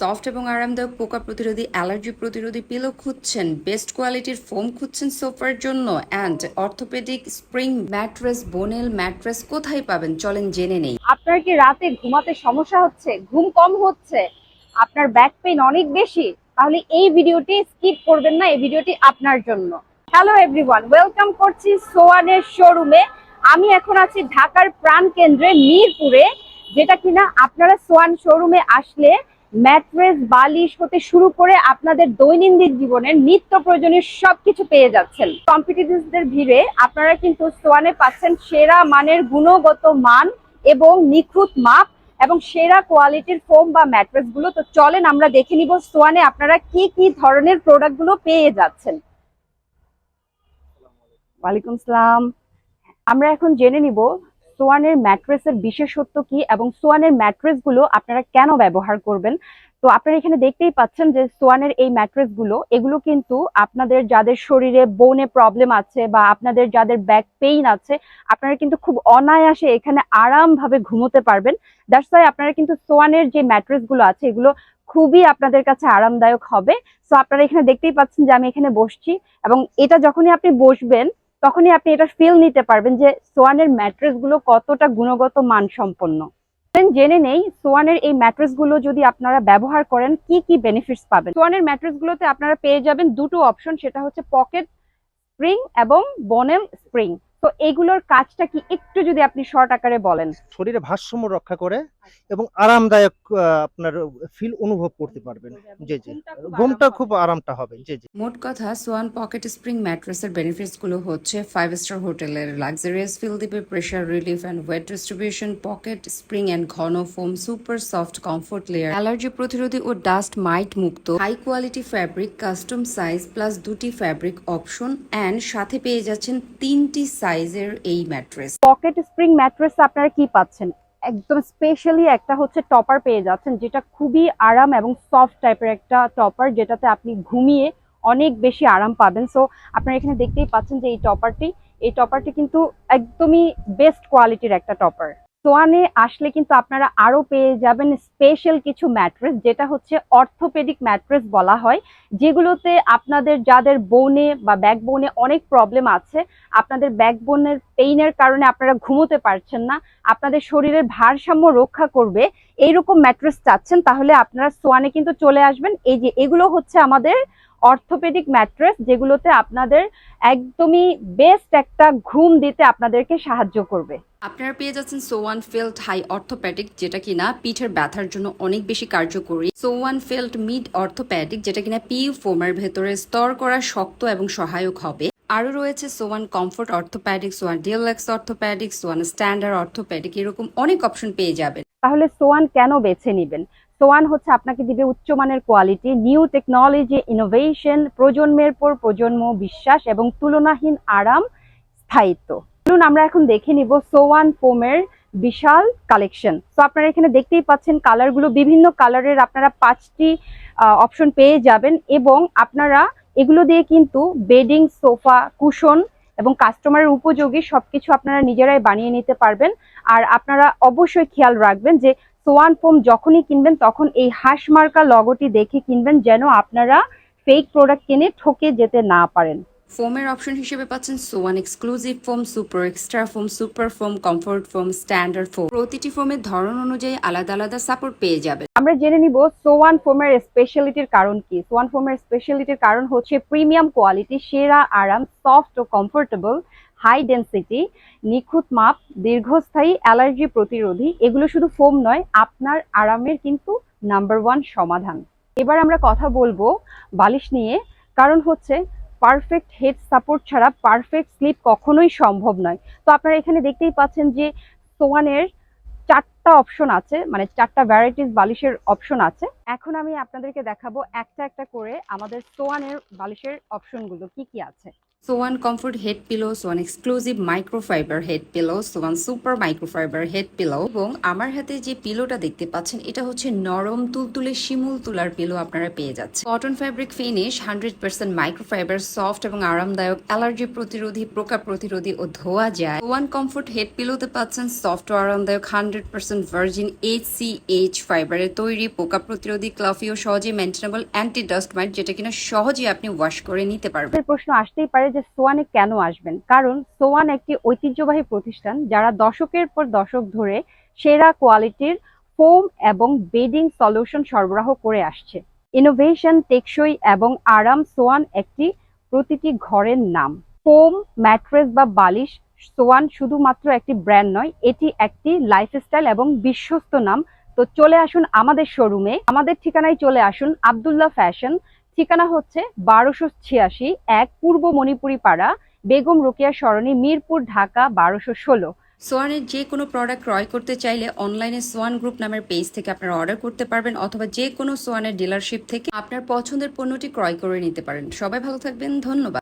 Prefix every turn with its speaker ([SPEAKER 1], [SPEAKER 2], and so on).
[SPEAKER 1] Soft এবং আরামদায়ক পোকা প্রতিরোধী, অ্যালার্জি প্রতিরোধী পিলো খুঁজছেন বেস্ট কোয়ালিটির ফোম খুঁজছেন সোফার জন্য and orthopaedic spring mattress bonnell mattress কোথায় পাবেন? চলেন জেনে নেই।
[SPEAKER 2] আপনার কি রাতে ঘুমাতে সমস্যা হচ্ছে? ঘুম কম হচ্ছে? আপনার ব্যাক পেইন অনেক বেশি? তাহলে এই ভিডিওটি স্কিপ করবেন না, এই ভিডিওটি আপনার জন্য। হ্যালো এভরিওয়ান ওয়েলকাম করছি সোয়ানের শোরুমে আমি এখন আছি ঢাকার প্রাণ কেন্দ্রে মিরপুরে, যেটা কিনা আপনারা সোয়ান শোরুমে আসলে ম্যাট্রেস, বালিশ হতে শুরু করে আপনাদের দৈনন্দিন জীবনের নিত্য প্রয়োজনীয় সবকিছু পেয়ে যাচ্ছেন। কম্পিটিটরদের ভিড়ে আপনারা কিন্তু সোয়ানে পাচ্ছেন সেরা মানের গুণগত মান এবং নিখুঁত মাপ এবং সেরা কোয়ালিটির ফোম বা ম্যাট্রেসগুলো তো চলেন আমরা দেখে নিব সোয়ানে আপনারা কি কি ধরনের প্রোডাক্টগুলো পেয়ে যাচ্ছেন। ওয়ালাইকুম সালাম। আমরা এখন জেনে নিব সোয়ানের ম্যাট্রেসের বিশেষত্ব কি এবং সোয়ানের ম্যাট্রেসগুলো আপনারা কেন ব্যবহার করবেন? তো আপনারা এখানে দেখতেই পাচ্ছেন যে সোয়ানের এই ম্যাট্রেসগুলো এগুলো কিন্তু আপনাদের যাদের শরীরে বোনে প্রবলেম আছে বা আপনাদের যাদের ব্যাক পেইন আছে, আপনারা কিন্তু খুব অনায়াসে এখানে আরামভাবে ঘুমোতে পারবেন। দ্যাটস ওয়াই আপনারা কিন্তু সোয়ানের যে ম্যাট্রেসগুলো আছে, এগুলো খুবই আপনাদের কাছে আরামদায়ক হবে। সো আপনারা এখানে দেখতেই পাচ্ছেন যে আমি এখানে বসছি এবং এটা যখনই আপনি বসবেন তখনই আপনি এটা ফিল নিতে পারবেন যে সোয়ানের ম্যাট্রেসগুলো কতটা গুণগত মান সম্পন্ন জেনে নেই সোয়ানের এই ম্যাট্রেসগুলো যদি আপনারা ব্যবহার করেন, কি কি বেনিফিটস পাবেন? সোয়ানের ম্যাট্রেস গুলোতে আপনারা পেয়ে যাবেন দুটো অপশন সেটা হচ্ছে পকেট স্প্রিং এবং বনেল স্প্রিং তো এগুলোর কাজটা কি একটু যদি আপনি শর্ট আকারে বলেন?
[SPEAKER 3] শরীরে ভারসাম্য রক্ষা করে এবং আরামদায়ক আহ, আপনার ফিল অনুভব করতে পারবেন। জি জি। ঘুমটা খুব আরামটা হবে। জি জি।
[SPEAKER 1] মোট কথা সোয়ান পকেট স্প্রিং ম্যাট্রেসের বেনিফিটসগুলো হচ্ছে ফাইভ স্টার হোটেলের লাক্সারিয়াস ফিল দিবে pressure relief and weight distribution pocket spring and ঘন foam super soft comfort layer allergy প্রতিরোধী ও ডাস্ট মাইট মুক্ত high quality fabric custom size plus দুটি ফ্যাব্রিক অপশন অ্যান্ড সাথে পেয়ে যাচ্ছেন তিনটি সাইজের এই ম্যাট্রেস।
[SPEAKER 2] পকেট স্প্রিং ম্যাট্রেস আপনারা কি পাচ্ছেন? একদম স্পেশালি একটা হচ্ছে টপার পেয়ে যাচ্ছেন, যেটা খুবই আরাম এবং সফট টাইপের একটা টপার, যেটাতে আপনি ঘুমিয়ে অনেক বেশি আরাম পাবেন। সো আপনারা এখানে দেখতেই পাচ্ছেন যে এই টপারটি এই টপারটি কিন্তু একদমই বেস্ট কোয়ালিটির একটা টপার। সোয়ানে আসলে কিন্তু আপনারা আরও পেয়ে যাবেন স্পেশাল কিছু ম্যাট্রেস যেটা হচ্ছে অর্থোপেডিক ম্যাট্রেস বলা হয়, যেগুলোতে আপনাদের যাদের বোনে বা ব্যাক বোনে অনেক প্রবলেম আছে, আপনাদের ব্যাকবোনের পেইনের কারণে আপনারা ঘুমোতে পারছেন না, আপনাদের শরীরের ভারসাম্য রক্ষা করবে, এইরকম ম্যাট্রেস চাচ্ছেন, তাহলে আপনারা সোয়ানে কিন্তু চলে আসবেন। এই যে, এগুলো হচ্ছে আমাদের অর্থোপেডিক ম্যাট্রেস যেগুলোতে আপনাদের একদমই বেস্ট একটা ঘুম দিতে আপনাদেরকে সাহায্য করবে।
[SPEAKER 1] আপনারা পেয়ে যাচ্ছেন সোয়ান ফিল্ড হাই অর্থোপ্যাডিক যেটা কিনা পিঠের ব্যথার জন্য অনেক বেশি কার্যকরী। সোয়ান ফিল্ড মিড অর্থোপ্যাডিক যেটা কিনা পিউ ফোমের ভেতরে স্তর করা শক্ত এবং সহায়ক হবে। আরও রয়েছে Swan comfort orthopaedic Swan DLX orthopaedic Swan standard orthopaedic এরকম অনেক অপশন পেয়ে যাবেন।
[SPEAKER 2] তাহলে সোয়ান কেন বেছে নেবেন? সোয়ান হচ্ছে আপনাকে দিবে উচ্চমানের কোয়ালিটি নিউ টেকনোলজি ইনোভেশন প্রজন্মের পর প্রজন্ম, বিশ্বাস এবং তুলনাহীন আরাম, স্থায়িত্ব। চলুন, আমরা এখন দেখে নিব সোয়ান ফোমের বিশাল কালেকশন তো আপনারা এখানে দেখতেই পাচ্ছেন কালারগুলো বিভিন্ন কালারের আপনারা পাঁচটি অপশন পেয়ে যাবেন এবং আপনারা এগুলো দিয়ে কিন্তু বেডিং সোফা কুশন এবং কাস্টমারের উপযোগী সবকিছু আপনারা নিজেরাই বানিয়ে নিতে পারবেন। আর আপনারা অবশ্যই খেয়াল রাখবেন যে সোয়ান ফোম যখনই কিনবেন, তখন এই হাঁস মার্কা লগোটি দেখে কিনবেন যেন আপনারা ফেক প্রোডাক্ট কিনে ঠকে যেতে না পারেন।
[SPEAKER 1] ফোমের অপশন হিসেবে পাচ্ছেন Swan exclusive foam, super extra foam, super foam, comfort foam, standard foam. প্রতিটি ফোমের ধরন অনুযায়ী আলাদা আলাদা সাপোর্ট পেয়ে যাবে
[SPEAKER 2] আমরা জেনে নিব সোয়ান ফোমের স্পেশালিটির কারণ কি। সোয়ান ফোমের স্পেশালিটির কারণ হচ্ছে প্রিমিয়াম কোয়ালিটি সেরা, আরাম সফট ও কমফোর্টেবল হাই ডেন্সিটি নিখুঁত মাপ, দীর্ঘস্থায়ী অ্যালার্জি প্রতিরোধী। এগুলো শুধু ফোম নয়, আপনার আরামের কিন্তু নাম্বার ওয়ান সমাধান। এবার আমরা কথা বলব বালিশ নিয়ে। কারণ হচ্ছে পারফেক্ট হেড সাপোর্ট ছাড়া পারফেক্ট স্লিপ কখনোই সম্ভব নয়। তো আপনারা এখানে দেখতেই পাচ্ছেন যে সোয়ানের চারটা অপশন আছে মানে চারটা ভ্যারাইটিস বালিশের অপশন আছে। এখন আমি আপনাদেরকে দেখাবো একটা একটা করে আমাদের সোয়ানের বালিশের অপশনগুলো কি কি আছে।
[SPEAKER 1] Swan comfort head pillow Swan exclusive microfibre head pillow Swan super microfibre head pillow এবং আমার হাতে যে পিলোটা দেখতে পাচ্ছেন, এটা হচ্ছে নরম তুলতুলে শিমুল তুলার পিলো আপনারা পেয়ে যাচ্ছেন। Cotton fabric finish hundred percent microfibre soft এবং আরামদায়ক অ্যালার্জি প্রতিরোধী, পোকা প্রতিরোধী ও ধোয়া যায়। ওয়ান কমফোর্ট হেড পিলোতে পাচ্ছেন সফট ও আরামদায়ক hundred percent virgin H C H ফাইবারের তৈরি, পোকা প্রতিরোধী ক্লাফি ও সহজে মেনটেনেবল অ্যান্টি ডাস্ট মাইট যেটা কিনা সহজে আপনি ওয়াশ করে নিতে পারবেন।
[SPEAKER 2] প্রশ্ন আসতেই পারে যে সোয়ানে কেন আসবেন? কারণ সোয়ান একটি ঐতিহ্যবাহী প্রতিষ্ঠান যারা দশকের পর দশক ধরে সেরা কোয়ালিটির ফোম এবং বেডিং সলিউশন সরবরাহ করে আসছে। ইনোভেশন, টেকসই এবং আরাম সোয়ান একটি প্রতিটি ঘরের নাম। ফোম, ম্যাট্রেস বা বালিশ সোয়ান শুধুমাত্র একটি ব্র্যান্ড নয়, এটি একটি লাইফস্টাইল এবং বিশ্বস্ত নাম। তো চলে আসুন আমাদের শোরুমে। আমাদের ঠিকানায় চলে আসুন আবদুল্লাহ ফ্যাশন ঠিকানা হচ্ছে বারোশো ছিয়াশি এক পূর্ব মণিপুরি পাড়া বেগম রোকিয়া সরণি, মিরপুর, ঢাকা, বারোশো ষোলো।
[SPEAKER 1] সোয়ানের যে কোনো প্রোডাক্ট ক্রয় করতে চাইলে অনলাইনে সোয়ান গ্রুপ নামের পেজ থেকে আপনারা অর্ডার করতে পারবেন অথবা যে কোনো সোয়ানের ডিলারশিপ থেকে আপনার পছন্দের পণ্যটি ক্রয় করে নিতে পারেন। সবাই ভালো থাকবেন, ধন্যবাদ।